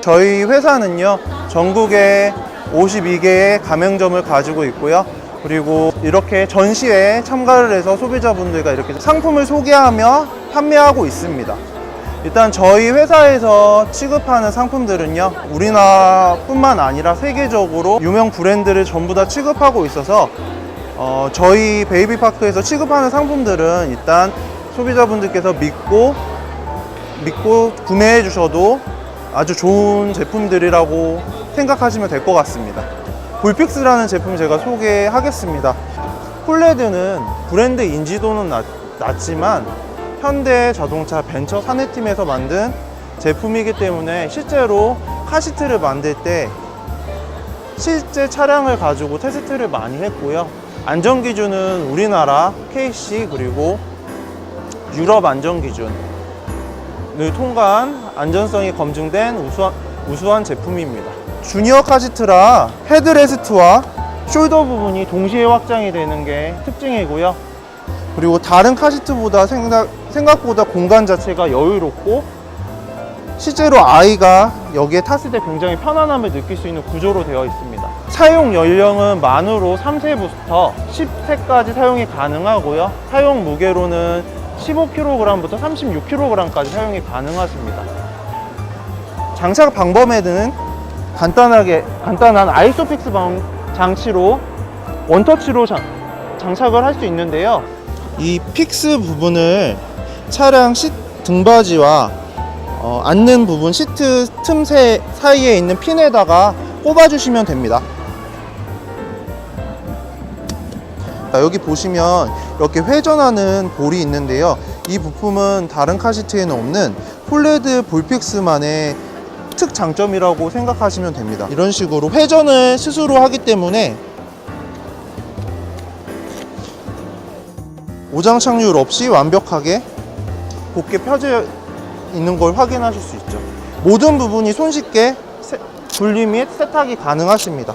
저희 회사는요, 전국에 52개의 가맹점을 가지고 있고요. 그리고 이렇게 전시회에 참가를 해서 소비자분들과 이렇게 상품을 소개하며 판매하고 있습니다. 일단 저희 회사에서 취급하는 상품들은요, 우리나라뿐만 아니라 세계적으로 유명 브랜드를 전부 다 취급하고 있어서 어, 저희 베이비파크에서 취급하는 상품들은 일단 소비자분들께서 믿고 믿고 구매해 주셔도 아주 좋은 제품들이라고 생각하시면 될 것 같습니다. 볼픽스라는 제품 제가 소개하겠습니다. 폴레드는 브랜드 인지도는 낮, 낮지만 현대 자동차 벤처 사내팀에서 만든 제품이기 때문에 실제로 카시트를 만들 때 실제 차량을 가지고 테스트를 많이 했고요. 안전 기준은 우리나라 KC 그리고 유럽 안전 기준 을 통과한 안전성이 검증된 우수한, 우수한 제품입니다. 주니어 카시트라 헤드레스트와 숄더 부분이 동시에 확장이 되는 게 특징이고요. 그리고 다른 카시트보다 생각, 생각보다 공간 자체가 여유롭고 실제로 아이가 여기에 탔을 때 굉장히 편안함을 느낄 수 있는 구조로 되어 있습니다. 사용 연령은 만으로 3세부터 10세까지 사용이 가능하고요. 사용 무게로는 15kg부터 36kg까지 사용이 가능하십니다. 장착 방법에는 간단하게 간단한 아이소픽스 방- 장치로 원터치로 장, 장착을 할 수 있는데요. 이 픽스 부분을 차량 시 등받이와 어, 앉는 부분 시트 틈새 사이에 있는 핀에다가 꼽아주시면 됩니다. 자, 여기 보시면 이렇게 회전하는 볼이 있는데요. 이 부품은 다른 카시트에는 없는 폴레드 볼픽스만의 특 장점이라고 생각하시면 됩니다. 이런 식으로 회전을 스스로 하기 때문에 오장착률 없이 완벽하게 곱게 펴져 있는 걸 확인하실 수 있죠. 모든 부분이 손쉽게 분리 및 세탁이 가능하십니다.